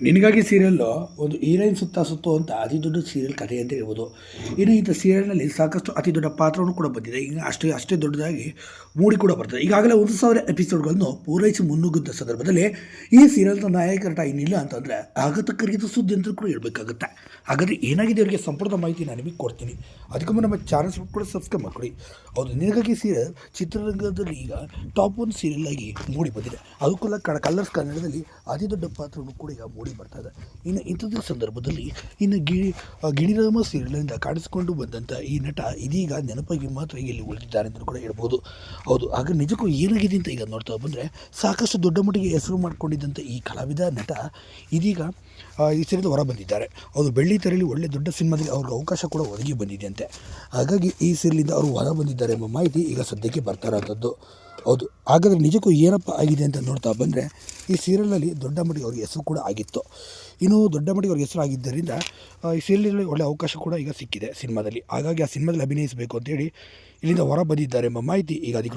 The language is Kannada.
ನಿನಗಾಗಿ ಸೀರಿಯಲ್ಲು ಒಂದು ಹೀರೋಯಿನ್ ಸುತ್ತ ಅಂತ ಅತಿ ದೊಡ್ಡ ಸೀರಿಯಲ್ ಕಥೆ ಅಂತ ಹೇಳ್ಬೋದು. ಇನ್ನು ಇಂಥ ಸೀರಿಯಲ್ನಲ್ಲಿ ಸಾಕಷ್ಟು ಅತಿ ದೊಡ್ಡ ಪಾತ್ರವನ್ನು ಕೂಡ ಬಂದಿದೆ. ಈಗ ಅಷ್ಟೇ ಅಷ್ಟೇ ದೊಡ್ಡದಾಗಿ ಮೂಡಿ ಕೂಡ ಬರ್ತದೆ. ಈಗಾಗಲೇ ಒಂದು ಸಾವಿರ ಎಪಿಸೋಡ್ಗಳನ್ನು ಪೂರೈಸಿ ಮುನ್ನುಗ್ಗಿದ್ದ ಸಂದರ್ಭದಲ್ಲಿ ಈ ಸೀರಿಯಲ್ನ ನಾಯಕ ನಟ ಇನ್ನಿಲ್ಲ ಅಂತಂದರೆ ಆಗತಕ್ಕರಿಗೆ ಸುದ್ದಿ ಅಂತ ಕೂಡ ಹೇಳಬೇಕಾಗುತ್ತೆ. ಹಾಗಾದರೆ ಏನಾಗಿದೆ ಅವರಿಗೆ ಸಂಪೂರ್ಣ ಮಾಹಿತಿ ನಾನು ನಿಮಗೆ ಕೊಡ್ತೀನಿ. ಅದಕ್ಕೆ ನಮ್ಮ ಚಾನಲ್ಸ್ ಕೂಡ ಸಬ್ಸ್ಕ್ರೈಬ್ ಮಾಡ್ಕೊಳ್ಳಿ. ಹೌದು, ನಿನಗಾಗಿ ಸೀರಿಯಲ್ ಚಿತ್ರರಂಗದಲ್ಲಿ ಈಗ ಟಾಪ್ ಒನ್ ಸೀರಿಯಲ್ ಆಗಿ ಮೂಡಿ ಬಂದಿದೆ. ಅದಕ್ಕೂ ಕಲರ್ಸ್ ಕನ್ನಡದಲ್ಲಿ ಅತಿ ದೊಡ್ಡ ಪಾತ್ರವನ್ನು ಕೂಡ ಈಗ ಮೂಡಿ ಬರ್ತಾ ಇದೆ. ಇನ್ನು ಇಂಥದ್ದು ಸಂದರ್ಭದಲ್ಲಿ ಇನ್ನು ಗಿಣಿ ಗಿಣಿರಾಮ ಸೀರಿಯಲ್ನಿಂದ ಕಾಣಿಸಿಕೊಂಡು ಬಂದಂಥ ಈ ನಟ ಇದೀಗ ನೆನಪಾಗಿ ಮಾತ್ರ ಇಲ್ಲಿ ಉಳಿದಿದ್ದಾರೆ ಅಂತ ಕೂಡ ಹೇಳ್ಬೋದು. ಹೌದು, ಆಗ ನಿಜಕ್ಕೂ ಏನಾಗಿದೆ ಅಂತ ಈಗ ನೋಡ್ತಾ ಬಂದರೆ ಸಾಕಷ್ಟು ದೊಡ್ಡ ಮಟ್ಟಿಗೆ ಹೆಸರು ಮಾಡಿಕೊಂಡಿದ್ದಂಥ ಈ ಕಲಾವಿದ, ನಟ ಇದೀಗ ಈ ಸೀರಿಯಲ್ ಹೊರ ಬಂದಿದ್ದಾರೆ. ಅವರು ಬೆಳ್ಳಿ ತೆರೆಯಲ್ಲಿ ಒಳ್ಳೆ ದೊಡ್ಡ ಸಿನಿಮಾದಲ್ಲಿ ಅವ್ರಿಗೆ ಅವಕಾಶ ಕೂಡ ಒದಗಿ ಬಂದಿದೆಯಂತೆ ಹಾಗಾಗಿ ಈ ಸೀರಿಯಲಿಂದ ಅವರು ಹೊರ ಬಂದಿದ್ದಾರೆ ಎಂಬ ಮಾಹಿತಿ ಈಗ ಸದ್ಯಕ್ಕೆ ಬರ್ತಾ ಇರೋಂಥದ್ದು ಹೌದು. ಹಾಗಾದರೆ ನಿಜಕ್ಕೂ ಏನಪ್ಪ ಆಗಿದೆ ಅಂತ ನೋಡ್ತಾ ಬಂದರೆ, ಈ ಸೀರಿಯಲ್ನಲ್ಲಿ ದೊಡ್ಡ ಮಟ್ಟಿಗೆ ಅವ್ರಿಗೆ ಹೆಸರು ಕೂಡ ಆಗಿತ್ತು. ಇನ್ನು ದೊಡ್ಡ ಮಟ್ಟಿಗೆ ಅವ್ರಿಗೆ ಹೆಸರು ಆಗಿದ್ದರಿಂದ ಈ ಸೀರಿಯಲಲ್ಲಿ ಒಳ್ಳೆ ಅವಕಾಶ ಕೂಡ ಈಗ ಸಿಕ್ಕಿದೆ ಸಿನಿಮಾದಲ್ಲಿ. ಹಾಗಾಗಿ ಆ ಸಿನಿಮಾದಲ್ಲಿ ಅಭಿನಯಿಸಬೇಕು ಅಂತೇಳಿ ಇಲ್ಲಿಂದ ಹೊರ ಬಂದಿದ್ದಾರೆ ಎಂಬ ಮಾಹಿತಿ ಈಗ ಅಧಿಕೃತ